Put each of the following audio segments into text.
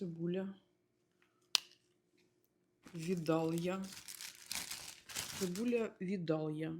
цибуля, видалия, цибуля видалия.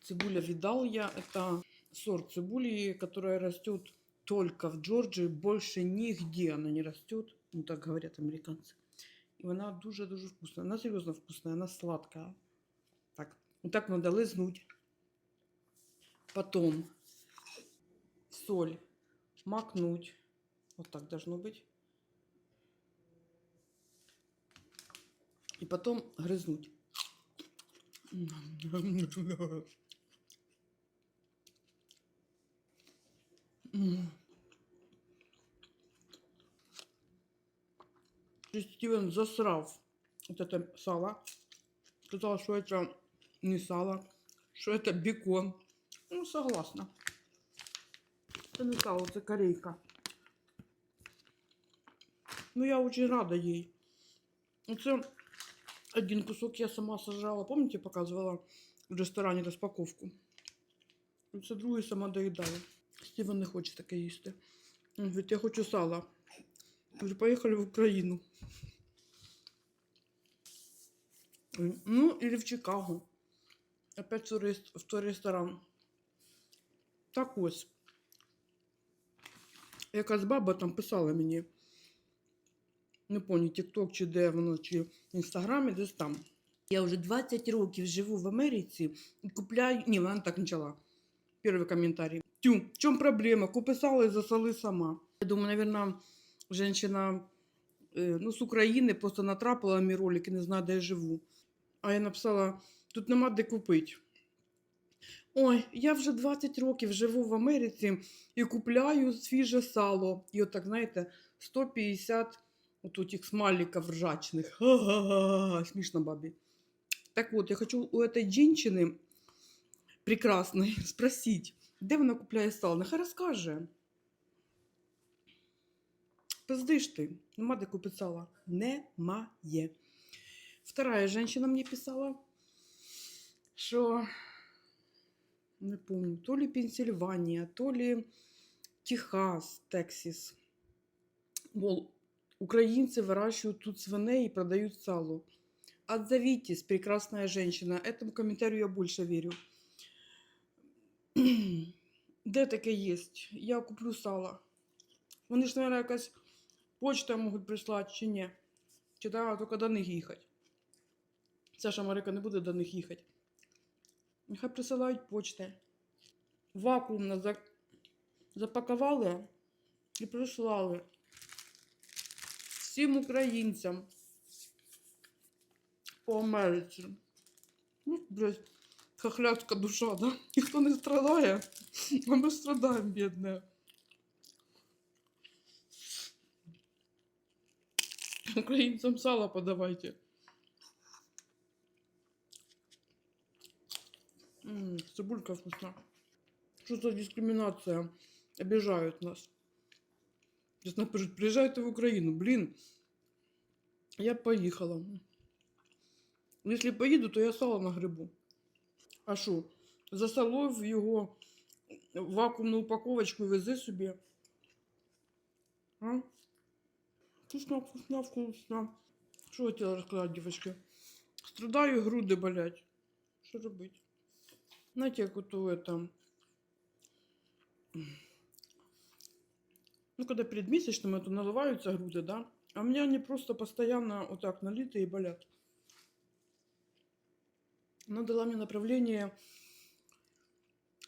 Цибуля видалия – это сорт цибули, которая растет только в Джорджии, больше нигде она не растет, ну так говорят американцы. І вона дуже-дуже вкусна. Вона серйозно вкусна, вона сладкая. Так, вот так надо лизнуть. Потом соль макнуть. Вот так должно быть. И потом грызнуть. Стивен засрав вот это сало. Сказал, что это не сало, что это бекон. Ну, согласна. Это не сало, это корейка. Ну, я очень рада ей. Це один кусок я сама сажала. Помните, показывала в ресторані розпаковку? Це другий сама доїдаю. Стівен не хоче таке їсти. Він говорить, я хочу сала. Вже поїхали в Україну. Ну, или в Чикаго. Опять в той ресторан. Так ось. Якась баба там писала мені. Не пам'ятаю, TikTok чи де воно, чи в інстаграмі, десь там. Я вже 20 років живу в Америці і купляю. Ні, вона так почала. Перший коментарій. Тю, в чому проблема? Купи сало і засоли сама. Я думаю, наверное, женщина е, ну, з України просто натрапила на мій ролик і не знає, де я живу. А я написала: тут нема де купити. Ой, я вже 20 років живу в Америці і купляю свіже сало. І от так, знаєте, 150 от этих смайликов ржачных. Ха-ха-ха, смешно бабе. Так вот, я хочу у этой женщины прекрасной спросить, де вона купляє сало? Нехай розкаже. Пиздиш ти, нема де купити сало. Немає. Вторая женщина мне писала, что не помню, то ли Пенсильвания, то ли Техас, Тексас. Мол, украинцы выращивают тут свиней и продают сало. Отзовитесь, прекрасная женщина. Этому комментарию я больше верю. Де таке є? Я куплю сало. Вони ж, мабуть, якась почта можуть прислати чи ні. Чи треба тільки до них їхати. Саша Марика не буде до них їхати. Нехай присилають почти. Вакуумно за... запакували і прислали всім українцям по Америці. Ну, блядь, хохлядська душа, да? Ніхто не страдає, а ми страдаємо, бідне. Українцям сало подавайте. М, цибулька вкусна. Что за дискриминация? Обижают нас. Сейчас напишут, приезжайте в Украину. Блин, я б поїхала. Якщо поїду, то я сало на грибу. А що? Засолов його в вакуумну упаковочку і вези собі. А? Вкусно, вкусно, вкусно. Що я хотіла розказати? Страдаю, груди болять. Що робити? Знаете, как вот у это... Ну, когда перед месячным это наливаются груди, да? А у меня они просто постоянно вот так налиты и болят. Она дала мне направление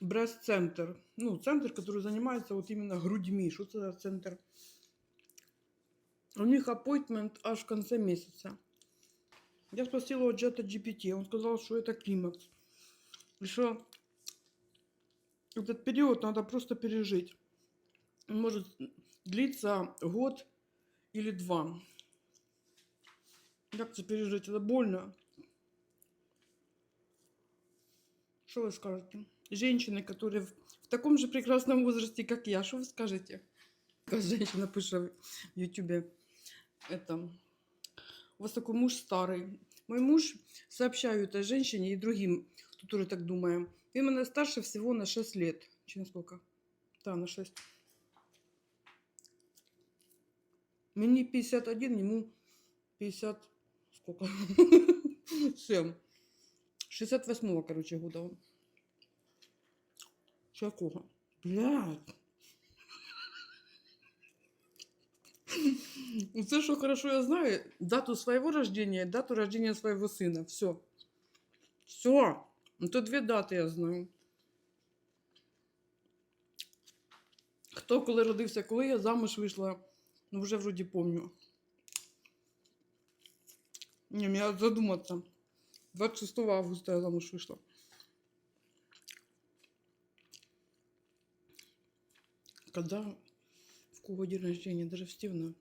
Брест-центр. Ну, центр, который занимается вот именно грудьми. Что это за центр? У них аппойтмент аж в конце месяца. Я спросила у Джета GPT, он сказал, что это климакс. И что этот период надо просто пережить. Может длиться год или два. Как это пережить? Это больно. Что вы скажете? Женщины, которые в, таком же прекрасном возрасте, как я, что вы скажете? Как женщина пишет в Ютубе. Это, у вас такой муж старый. Мой муж, сообщаю этой женщине и другим, кто тоже так думает, мене старше всего на 6 лет. На сколько? Да, на 6. Мені 51, йому 50... Сколько? 7. 68-го, короче, года. Чи? Блядь. Це що хорошо я знаю, дату своего рождения, дату рождения своего сына. Все. Все. Ну, то дві дати я знаю. Хто коли родився, коли я замуж вийшла, ну вже вроді помню. Не, мне задуматься. 26 августа я замуж вышла. Когда в кого день рождения, даже в Стивна.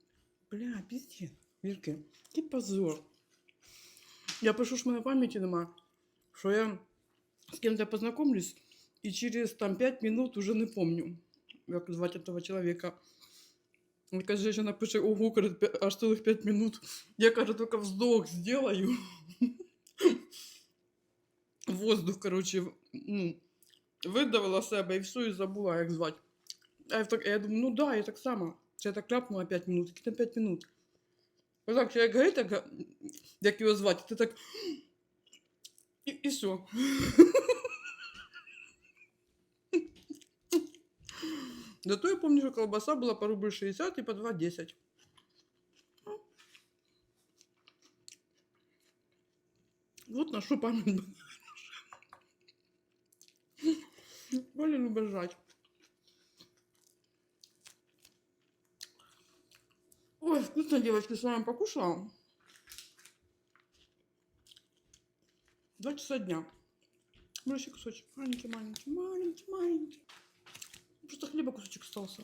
Бля, пиздец. Вірки, який позор. Я пишу, що в мене пам'яті нема, що я з кем-то познакомлюсь, и через там 5 минут уже не помню, как звать этого человека. Якась женщина пише, ого, каже, пя- аж целых 5 минут. Я, каже, только вздох сделаю. Воздух, короче, в- ну, видавила себе і все, і забула, як звати. А я, так, я думаю, ну да, я так само. Це я так ляпнула 5 минут, які там 5 минут. Отак, чоловік говорить, так, як його звати, ти так. І, і все. Зато я помню, что колбаса была по рубль 60 и по 2,10. Вот на что память. Коля любит жать. Ой, вкусно, девочки, с вами покушала. Два часа дня. Большой кусочек. Маленький, маленький, маленький, маленький. Просто хлеба кусочек остался.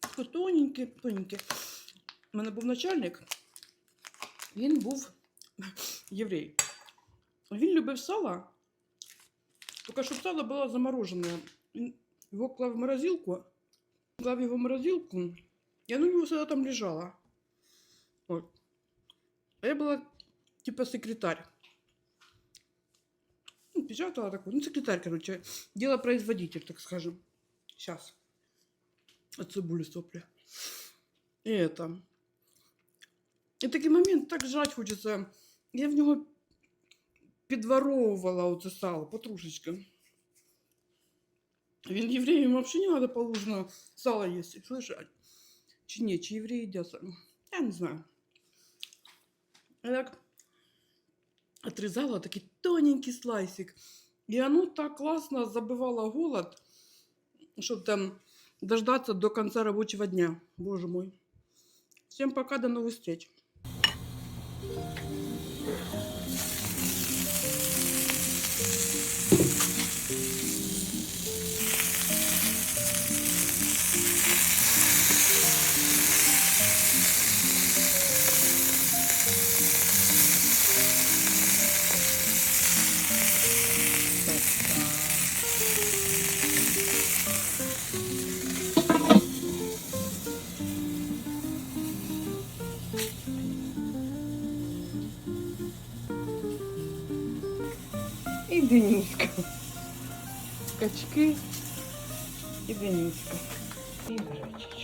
Такий тоненький, тоненький. У мене був начальник. Він був єврей. Він любив сало. Тільки щоб сало було заморожене. Він його клав в морозилку. Клав його в морозилку. І оно у нього всегда там лежало. От. А я була типа секретарь. Ну, печатала такой. Ну, секретарь, короче. Делопроизводитель, так скажем. Сейчас. От цибули сопли. И это. І такий момент так жать хочеться. Я в нього підворовувала оце сало потрошечки. Він євреям взагалі не треба положено сало їсти. Слышать? Чи ні, чи євреї їдять сало? Я не знаю. Я так отрезала такий тоненький слайсик. И оно так классно забывало голод, чтобы там дождаться до конца рабочего дня. Боже мой. Всем пока, до новых встреч. І Дениска. Качки і Дениска. І гречечка.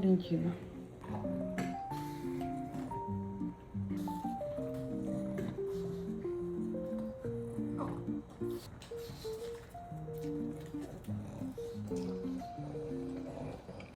Lindina.